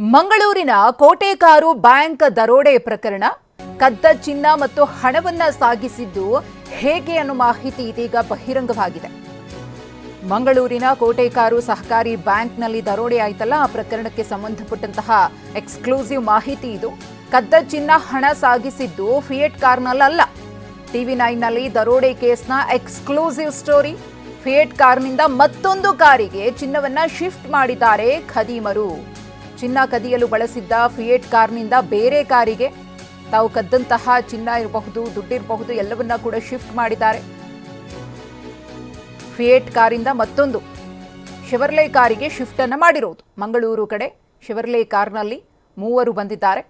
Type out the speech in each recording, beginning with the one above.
ಮಂಗಳೂರಿನ ಕೋಟೆಕಾರು ಬ್ಯಾಂಕ್ ದರೋಡೆ ಪ್ರಕರಣ, ಕದ್ದ ಚಿನ್ನ ಮತ್ತು ಹಣವನ್ನ ಸಾಗಿಸಿದ್ದು ಹೇಗೆ ಅನ್ನೋ ಮಾಹಿತಿ ಇದೀಗ ಬಹಿರಂಗವಾಗಿದೆ. ಮಂಗಳೂರಿನ ಕೋಟೆಕಾರು ಸಹಕಾರಿ ಬ್ಯಾಂಕ್ನಲ್ಲಿ ದರೋಡೆ ಆಯ್ತಲ್ಲ, ಆ ಪ್ರಕರಣಕ್ಕೆ ಸಂಬಂಧಪಟ್ಟಂತಹ ಎಕ್ಸ್ಕ್ಲೂಸಿವ್ ಮಾಹಿತಿ ಇದು. ಕದ್ದ ಚಿನ್ನ, ಹಣ ಸಾಗಿಸಿದ್ದು ಫಿಯೆಟ್ ಕಾರ್ನಲ್ಲ ಟಿವಿ ನೈನ್ನಲ್ಲಿ ದರೋಡೆ ಕೇಸ್ನ ಎಕ್ಸ್ಕ್ಲೂಸಿವ್ ಸ್ಟೋರಿ. ಫಿಯೆಟ್ ಕಾರ್ನಿಂದ ಮತ್ತೊಂದು ಕಾರಿಗೆ ಚಿನ್ನವನ್ನ ಶಿಫ್ಟ್ ಮಾಡಿದ್ದಾರೆ ಖದೀಮರು. ಚಿನ್ನ ಕದಿಯಲು ಬಳಸಿದ್ದ ಫಿಯೇಟ್ ಕಾರ್ನಿಂದ ಬೇರೆ ಕಾರಿಗೆ ತಾವು ಕದ್ದಂತಹ ಚಿನ್ನ ಇರಬಹುದು, ದುಡ್ಡಿರಬಹುದು, ಎಲ್ಲವನ್ನ ಕೂಡ ಶಿಫ್ಟ್ ಮಾಡಿದ್ದಾರೆ. ಫಿಯೇಟ್ ಕಾರಿಂದ ಮತ್ತೊಂದು ಶಿವರ್ಲೆ ಕಾರಿಗೆ ಶಿಫ್ಟ್ ಅನ್ನು ಮಾಡಿರೋದು. ಮಂಗಳೂರು ಕಡೆ ಶಿವರ್ಲೆ ಕಾರ್ನಲ್ಲಿ ಮೂವರು ಬಂದಿದ್ದಾರೆ.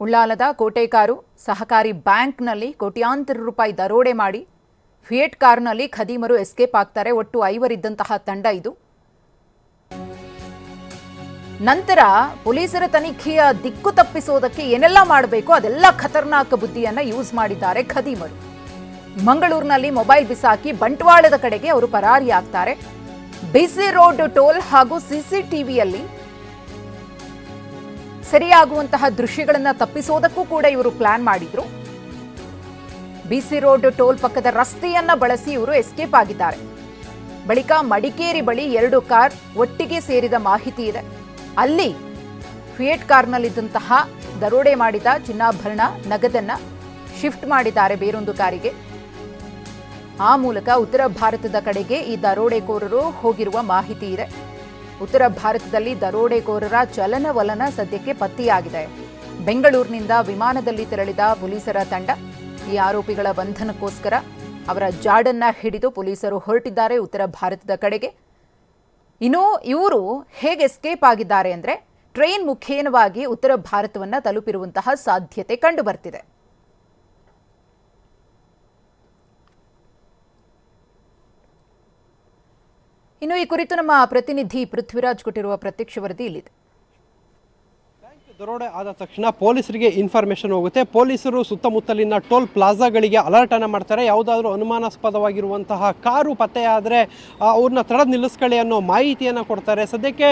ಉಳ್ಳಾಲದ ಕೋಟೆಕಾರು ಸಹಕಾರಿ ಬ್ಯಾಂಕ್ನಲ್ಲಿ ಕೋಟ್ಯಾಂತರ ರೂಪಾಯಿ ದರೋಡೆ ಮಾಡಿ ಫಿಯೇಟ್ ಕಾರ್ನಲ್ಲಿ ಖದೀಮರು ಎಸ್ಕೇಪ್ ಆಗ್ತಾರೆ. ಒಟ್ಟು ಐವರಿದ್ದಂತಹ ತಂಡ ಇದು. ನಂತರ ಪೊಲೀಸರ ತನಿಖೆಯ ದಿಕ್ಕು ತಪ್ಪಿಸೋದಕ್ಕೆ ಏನೆಲ್ಲ ಮಾಡಬೇಕು? ಅದೆಲ್ಲ ಖತರ್ನಾಕ್ ಬುದ್ಧಿಯನ್ನ ಯೂಸ್ ಮಾಡಿದ್ದಾರೆ ಖದೀಮರು. ಮಂಗಳೂರಿನಲ್ಲಿ ಮೊಬೈಲ್ ಬಿಸಾಕಿ ಬಂಟ್ವಾಳದ ಕಡೆಗೆ ಅವರು ಪರಾರಿಯಾಗ್ತಾರೆ ಬಿಸಿ ರೋಡ್ ಟೋಲ್ ಹಾಗೂ ಸಿಸಿಟಿವಿಯಲ್ಲಿ ಸರಿಯಾಗುವಂತಹ ದೃಶ್ಯಗಳನ್ನ ತಪ್ಪಿಸೋದಕ್ಕೂ ಕೂಡ ಇವರು ಪ್ಲಾನ್ ಮಾಡಿದ್ರು. ಬಿಸಿ ರೋಡ್ ಟೋಲ್ ಪಕ್ಕದ ರಸ್ತೆಯನ್ನ ಬಳಸಿ ಇವರು ಎಸ್ಕೇಪ್ ಆಗಿದ್ದಾರೆ. ಬಳಿಕ ಮಡಿಕೇರಿ ಬಳಿ ಎರಡು ಕಾರ್ ಒಟ್ಟಿಗೆ ಸೇರಿದ ಮಾಹಿತಿ ಇದೆ. ಅಲ್ಲಿ ಫಿಯೇಟ್ ಕಾರ್ನಲ್ಲಿದ್ದಂತಹ ದರೋಡೆ ಮಾಡಿದ ಚಿನ್ನಾಭರಣ, ನಗದನ್ನ ಶಿಫ್ಟ್ ಮಾಡಿದ್ದಾರೆ ಬೇರೊಂದು ಕಾರಿಗೆ. ಆ ಮೂಲಕ ಉತ್ತರ ಭಾರತದ ಕಡೆಗೆ ಈ ದರೋಡೆಕೋರರು ಹೋಗಿರುವ ಮಾಹಿತಿ ಇದೆ. ಉತ್ತರ ಭಾರತದಲ್ಲಿ ದರೋಡೆಕೋರರ ಚಲನವಲನ ಸದ್ಯಕ್ಕೆ ಪತ್ತೆಯಾಗಿದೆ. ಬೆಂಗಳೂರಿನಿಂದ ವಿಮಾನದಲ್ಲಿ ತೆರಳಿದ ಪೊಲೀಸರ ತಂಡ ಈ ಆರೋಪಿಗಳ ಬಂಧನಕ್ಕೋಸ್ಕರ ಅವರ ಜಾಡನ್ನ ಹಿಡಿದು ಪೊಲೀಸರು ಹೊರಟಿದ್ದಾರೆ ಉತ್ತರ ಭಾರತದ ಕಡೆಗೆ. ಇನ್ನು ಇವರು ಹೇಗೆ ಎಸ್ಕೇಪ್ ಆಗಿದ್ದಾರೆ ಅಂದ್ರೆ ಟ್ರೈನ್ ಮುಖೇನವಾಗಿ ಉತ್ತರ ಭಾರತವನ್ನ ತಲುಪಿರುವಂತಹ ಸಾಧ್ಯತೆ ಕಂಡುಬರ್ತಿದೆ. ಇನ್ನು ಈ ಕುರಿತು ನಮ್ಮ ಪ್ರತಿನಿಧಿ ಪೃಥ್ವಿರಾಜ್ ಕೊಟ್ಟಿರುವ ಪ್ರತ್ಯಕ್ಷ ವರದಿ ಇಲ್ಲಿದೆ. ದರೋಡೆ ಆದ ತಕ್ಷಣ ಪೊಲೀಸರಿಗೆ ಇನ್ಫಾರ್ಮೇಷನ್ ಹೋಗುತ್ತೆ. ಪೊಲೀಸರು ಸುತ್ತಮುತ್ತಲಿನ ಟೋಲ್ ಪ್ಲಾಜಾಗಳಿಗೆ ಅಲರ್ಟ್ ಅನ್ನು ಮಾಡ್ತಾರೆ. ಯಾವುದಾದ್ರೂ ಅನುಮಾನಾಸ್ಪದವಾಗಿರುವಂತಹ ಕಾರು ಪತ್ತೆಯಾದರೆ ಅವ್ರನ್ನ ತಡೆದು ನಿಲ್ಲಿಸ್ಕೊಳ್ಳಿ ಅನ್ನೋ ಮಾಹಿತಿಯನ್ನು ಕೊಡ್ತಾರೆ. ಸದ್ಯಕ್ಕೆ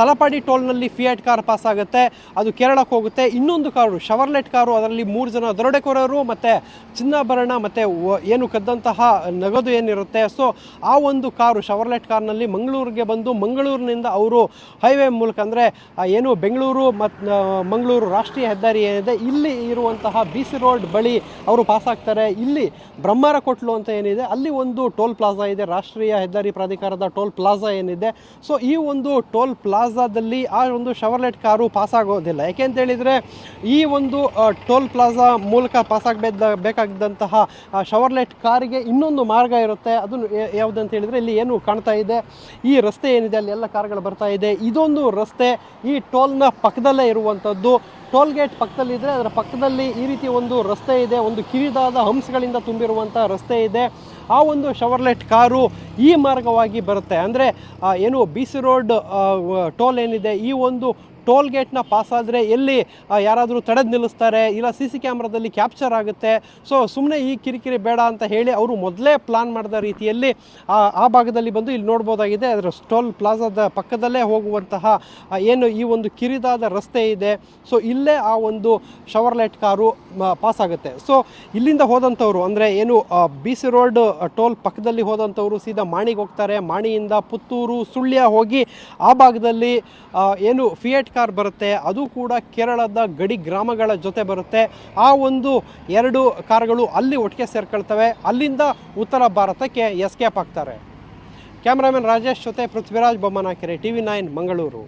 ತಲಪಾಡಿ ಟೋಲ್ನಲ್ಲಿ ಫಿಯಾಟ್ ಕಾರ್ ಪಾಸ್ ಆಗುತ್ತೆ. ಅದು ಕೇರಳಕ್ಕೆ ಹೋಗುತ್ತೆ. ಇನ್ನೊಂದು ಕಾರು ಶವರ್ಲೆಟ್ ಕಾರು, ಅದರಲ್ಲಿ ಮೂರು ಜನ ದರೋಡೆಕೋರರು ಮತ್ತು ಚಿನ್ನಾಭರಣ ಮತ್ತು ಏನು ಕದ್ದಂತಹ ನಗದು ಏನಿರುತ್ತೆ. ಸೊ ಆ ಒಂದು ಕಾರು ಶವರ್ಲೆಟ್ ಕಾರ್ನಲ್ಲಿ ಮಂಗಳೂರಿಗೆ ಬಂದು ಮಂಗಳೂರಿನಿಂದ ಅವರು ಹೈವೇ ಮೂಲಕ ಅಂದರೆ ಏನು ಬೆಂಗಳೂರು ಮತ್ತು ಮಂಗಳೂರು ರಾಷ್ಟ್ರೀಯ ಹೆದ್ದಾರಿ ಏನಿದೆ, ಇಲ್ಲಿ ಇರುವಂತಹ ಬಿ ಸಿ ರೋಡ್ ಬಳಿ ಅವರು ಪಾಸ್ ಆಗ್ತಾರೆ. ಇಲ್ಲಿ ಬ್ರಹ್ಮರ ಕೊಟ್ಲು ಅಂತ ಏನಿದೆ, ಅಲ್ಲಿ ಒಂದು ಟೋಲ್ ಪ್ಲಾಜಾ ಇದೆ, ರಾಷ್ಟ್ರೀಯ ಹೆದ್ದಾರಿ ಪ್ರಾಧಿಕಾರದ ಟೋಲ್ ಪ್ಲಾಜಾ ಏನಿದೆ. ಸೊ ಈ ಒಂದು ಟೋಲ್ ಪ್ಲಾಜಾದಲ್ಲಿ ಆ ಒಂದು ಶವರ್ಲೆಟ್ ಕಾರು ಪಾಸ್ ಆಗೋದಿಲ್ಲ. ಯಾಕೆ ಅಂತ ಹೇಳಿದರೆ, ಈ ಒಂದು ಟೋಲ್ ಪ್ಲಾಜಾ ಮೂಲಕ ಪಾಸ್ ಆಗಬೇಕ ಬೇಕಾಗಿದ್ದಂತಹ ಶವರ್ಲೆಟ್ ಕಾರಿಗೆ ಇನ್ನೊಂದು ಮಾರ್ಗ ಇರುತ್ತೆ. ಅದು ಯಾವುದಂತ ಹೇಳಿದರೆ, ಇಲ್ಲಿ ಏನು ಕಾಣ್ತಾ ಇದೆ. ಈ ರಸ್ತೆ ಏನಿದೆ, ಅಲ್ಲಿ ಎಲ್ಲ ಕಾರ್ಗಳು ಬರ್ತಾ ಇದೆ. ಇದೊಂದು ರಸ್ತೆ, ಈ ಟೋಲ್ನ ಪಕ್ಕದಲ್ಲೇ ಇರುವಂಥದ್ದು ಟೋಲ್ ಗೇಟ್ ಪಕ್ಕದಲ್ಲಿದ್ದರೆ ಅದರ ಪಕ್ಕದಲ್ಲಿ ಈ ರೀತಿ ಒಂದು ರಸ್ತೆ ಇದೆ, ಒಂದು ಕಿರಿದಾದ ಹಂಸಗಳಿಂದ ತುಂಬಿರುವಂಥ ರಸ್ತೆ ಇದೆ. ಆ ಒಂದು ಶವರ್ಲೆಟ್ ಕಾರು ಈ ಮಾರ್ಗವಾಗಿ ಬರುತ್ತೆ. ಅಂದರೆ ಏನು ಬಿ ಸಿ ರೋಡ್ ಟೋಲ್ ಏನಿದೆ, ಈ ಒಂದು ಟೋಲ್ ಗೇಟ್ನ ಪಾಸ್ ಆದರೆ ಎಲ್ಲಿ ಯಾರಾದರೂ ತಡೆದು ನಿಲ್ಲಿಸ್ತಾರೆ ಇಲ್ಲ ಸಿ ಸಿ ಕ್ಯಾಮ್ರಾದಲ್ಲಿ ಕ್ಯಾಪ್ಚರ್ ಆಗುತ್ತೆ. ಸೊ ಸುಮ್ಮನೆ ಈ ಕಿರಿಕಿರಿ ಬೇಡ ಅಂತ ಹೇಳಿ ಅವರು ಮೊದಲೇ ಪ್ಲಾನ್ ಮಾಡಿದ ರೀತಿಯಲ್ಲಿ, ಆ ಭಾಗದಲ್ಲಿ ಬಂದು ಇಲ್ಲಿ ನೋಡ್ಬೋದಾಗಿದೆ. ಅದರ ಟೋಲ್ ಪ್ಲಾಜಾದ ಪಕ್ಕದಲ್ಲೇ ಹೋಗುವಂತಹ ಏನು ಈ ಒಂದು ಕಿರಿದಾದ ರಸ್ತೆ ಇದೆ. ಸೊ, ಇಲ್ಲೇ ಆ ಒಂದು ಶವರ್ಲೆಟ್ ಕಾರು ಪಾಸ್ ಆಗುತ್ತೆ. ಸೊ, ಇಲ್ಲಿಂದ ಹೋದಂಥವ್ರು ಅಂದರೆ ಏನು ಬಿ ಸಿ ರೋಡ್ ಟೋಲ್ ಪಕ್ಕದಲ್ಲಿ ಹೋದಂಥವ್ರು ಸೀದಾ ಮಾಣಿಗೆ ಹೋಗ್ತಾರೆ. ಮಾಣಿಯಿಂದ ಪುತ್ತೂರು ಸುಳ್ಯ ಹೋಗಿ ಆ ಭಾಗದಲ್ಲಿ ಏನು ಫಿಯೇಟ್ ಕಾರ್ ಬರುತ್ತೆ, ಅದು ಕೂಡ ಕೇರಳದ ಗಡಿ ಗ್ರಾಮಗಳ ಜೊತೆ ಬರುತ್ತೆ. ಆ ಒಂದು ಎರಡು ಕಾರ್ಗಳು ಅಲ್ಲಿ ಒಟ್ಟಿಗೆ ಸೇರ್ಕೊಳ್ತವೆ. ಅಲ್ಲಿಂದ ಉತ್ತರ ಭಾರತಕ್ಕೆ ಎಸ್ಕೇಪ್ ಆಗ್ತಾರೆ. ಕ್ಯಾಮ್ರಾಮನ್ ರಾಜೇಶ್ ಜೊತೆ Prithviraj Bommanakere T V nine, Mangaluru.